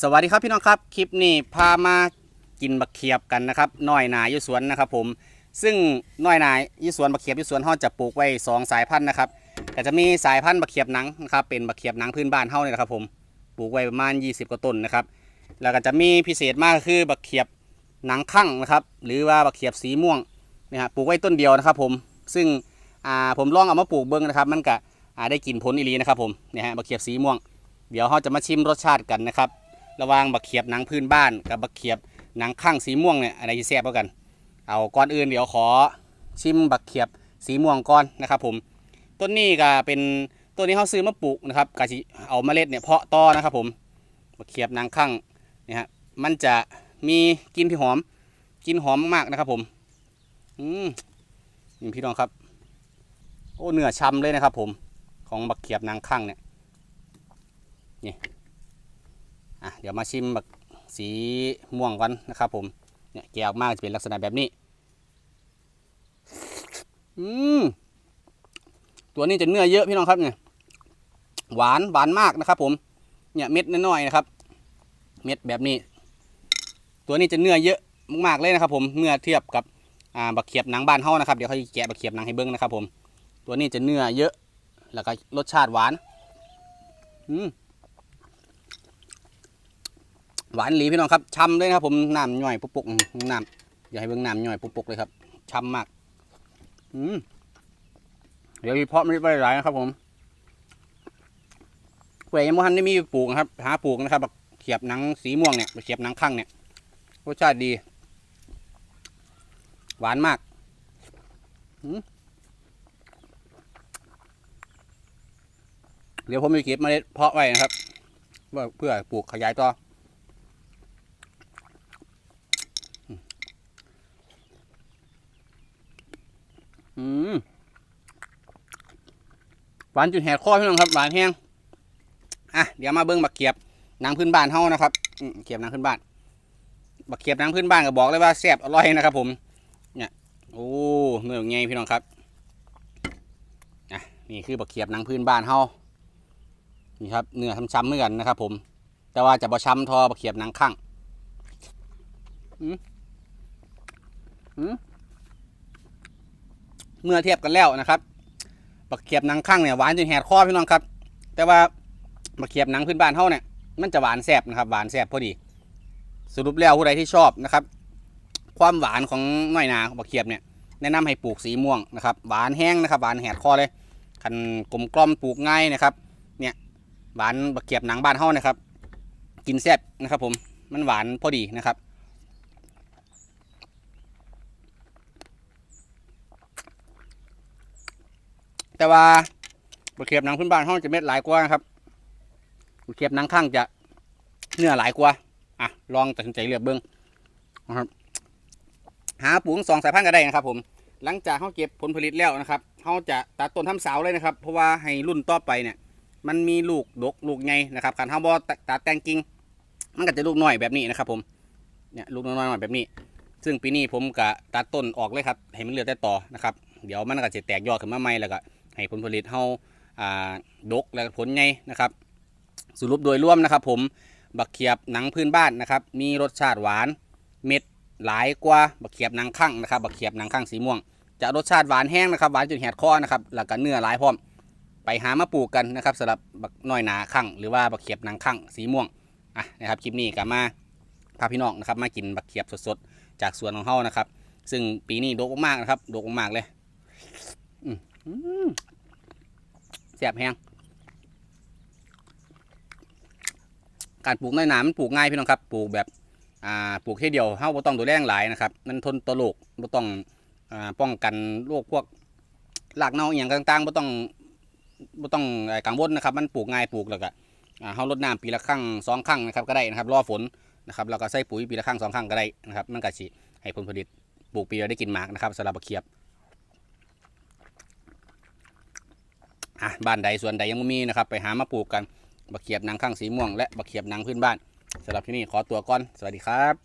สวัสดีครับพี่น้องครับคลิปนี้พามากินบักเขียบกันนะครับน้อยนาอยู่สวนนะครับผมซึ่งน้อยนาอยู่สวนบักเขียบอยู่สวนเฮาจะปลูกไว้สองสายพันธุ์นะครับก็จะมีสายพันธุ์บักเขียบหนังนะครับเป็นบักเขียบหนังพื้นบ้านเฮาเนี่ยนะครับผมปลูกไว้ประมาณ 20 กว่าต้นนะครับแล้วก็จะมีพิเศษมากคือบักเขียบหนังคั่งนะครับหรือว่าบักเขียบสีม่วงนะฮะปลูกไว้ต้นเดียวนะครับผมซึ่งอ่าผมลองเอามาปลูกเบิ้งนะครับมันก็อ่าได้กลิ่นผลอีหลีนะครับผมเนี่ยฮะบักเขียบสีม่วง เดี๋ยวเราจะมาชิมรสชาติกันนะครับ ระว่างบักเขียบหนังพื้นบ้านกับบักเขียบหนังข้างสีม่วงเนี่ยอะไรที่แซ่บกว่ากัน เอาก่อนอื่นเดี๋ยวขอชิมบักเขียบสีม่วงก่อนนะครับผมต้นนี้ก็เป็นต้นนี้เขาซื้อมาปลูกนะครับกะสิเอาเมล็ดเนี่ยเพาะต่อนะครับผมบักเขียบหนังข้างเนี่ยฮะมันจะมีกลิ่นที่หอมกลิ่นหอมมากๆนะครับผมอืมนี่พี่น้องครับ โอ้เนื้อช้ำเลยนะครับผมของบักเขียบหนังข้างเนี่ยนี่ อะเดี๋ยวมาชิมแบบสีม่วงกันนะครับผมเนี่ยแกะออกมาจะเป็นลักษณะแบบนี้อืมตัวนี้จะเนื้อเยอะพี่น้องครับเนี่ยหวานหวานมากนะครับ ผมเนี่ยเม็ดน้อยๆนะครับ เม็ดแบบนี้ ตัวนี้จะเนื้อเยอะมากๆเลยนะครับ ผมเมื่อเทียบกับอ่าบักเขียบหนังบ้านเฮานะครับเดี๋ยวเขาจะแกะบักเขียบหนังให้เบิ้งนะครับ ผม ตัวนี้จะเนื้อเยอะ แล้วก็รสชาติหวาน อืม หวานหลีพี่น้องครับช้ำเลยนะครับผมน้ำย่อยปุกๆหน้ำอย่าให้เบิ่งน้ำย่อยปุกๆเลยครับช้ำมากอืมเดี๋ยวมีเพาะไม่ได้หลายนะครับ ผมเปื่อยังม่ทันได้มีปลูกครับ หาปลูกนะครับแบบเขียบหนังสีม่วงเนี่ยเขียบหนังข้างเนี่ยรสชาติดี หวานมากอืมเดี๋ยวผมจะเก็บเมล็ดเพาะไว้นะครับเพื่อปลูกขยายต่อม หวานจนแหกคอพี่น้องครับหวานแห้งอะเดี๋ยวมาเบิ้งบักเขียบนังพื้นบ้านเฮานะครับอืเขียบนังพื้นบ้าน บักเขียบนังพื้นบ้านก็บอกเลยว่าแซ่บอร่อยนะครับ ผม เนี่ยโอ้เนื้อไงพี่น้องครับอะนี่คือบักเขียบนังพื้นบ้านเฮานี่ครับเนื้อช้ำๆเหมือนกันนะครับ ผม แต่ว่าจะบ่ช้ำทอบักเขียบนังข้างอืมอืมเมื่อเทียบกันแล้วนะครับ บักเขียบหนังข้างเนี่ยหวานจนแหดคอพี่น้องครับ แต่ว่าบักเขียบหนังพื้นบ้านเท่าเนี่ยมันจะหวานแซบนะครับหวานแซบพอดี สรุปแล้วผู้ใดที่ชอบนะครับ ความหวานของน้อยนาบักเขียบเนี่ยแนะนำให้ปลูกสีม่วงนะครับหวานแห้งนะครับหวานแหดคอเลยคันกลมกล่อมปลูกง่ายนะครับเนี่ยหวานบักเขียบหนังบ้านเท่านะครับ กินแซ่บนะครับผมมันหวานพอดีนะครับ แต่ว่าบะเขียบหนังพื้นบ้านห้องจะเม็ดหลายกว่านะครับบะเขียบหนังข้างจะเนื้อหลายกว่าอะลองตัดสินใจเลือกเบิ้งนะครับ หาปลูกสองสายพันธุ์ก็ได้นะครับ ผม หลังจากเขาเก็บผลผลิตแล้วนะครับเขาจะตัดต้นทำเสาเลยนะครับ เพราะว่าให้รุ่นต่อไปเนี่ย มันมีลูกดกลูกใหญ่นะครับการเขาบอตัดแต่งกิ่งมันก็จะลูกน้อยแบบนี้นะครับ ผมเนี่ยลูกน้อยๆแบบนี้ ซึ่งปีนี้ผมก็ตัดต้นออกเลยครับให้มันเหลือแต่ต่อนะครับ เดี๋ยวมันก็จะแตกยอดขึ้นมาใหม่แล้วก็ ให้ผลผลิตเฮาอ่าดกและผลใหญ่นะครับ สรุปโดยรวมนะครับ ผมบักเขียบหนังพื้นบ้านนะครับ มีรสชาติหวานเม็ดหลายกว่าบักเขียบหนังข้างนะครับบักเขียบหนังข้างสีม่วง จะรสชาติหวานแห้งนะครับหวานจนแหดคอนะครับแล้วก็เนื้อหลายพร้อม ไปหามาปลูกกันนะครับสำหรับบักน้อยหนาข้างหรือว่าบักเขียบหนังข้างสีม่วงอะนะครับคลิปนี้ก็มาพาพี่น้องนะครับมากินบักเขียบสดๆจากสวนของเฮานะครับ ซึ่งปีนี้ดกมากๆนะครับดกมากๆเลย แสบแห้งการปลูกใน้หนามันปลูกง่ายพี่น้องครับ ปลูกแบบอ่าปลูกแค่เดียวเฮาบ่ต้องดูแลหลายนะครับ มันทนต่อโรคบ่ต้องอ่าป้องกันโรคพวกรากเน่าอย่างต่างๆบ่ต้องบ่ต้องเอ่อกังวลนะครับ มันปลูกง่ายปลูกแล้วก็อ่าเฮารดน้ำปีละครั้งสองครั้งนะครับก็ได้นะครับรอฝนนะครับแล้วก็ใส่ปุ๋ยปีละครั้งสองครั้งก็ได้นะครับ มันก็สิให้ผลผลิตปลูกปีละได้กินหมากนะครับสำหรับบักเขียบ อะบ้านใดส่วนใดยังไม่มีนะครับ ไปหามาปลูกกันบักเขียบหนังข้างสีม่วงและบักเขียบหนังพื้นบ้านสำหรับที่นี่ขอตัวก่อน สวัสดีครับ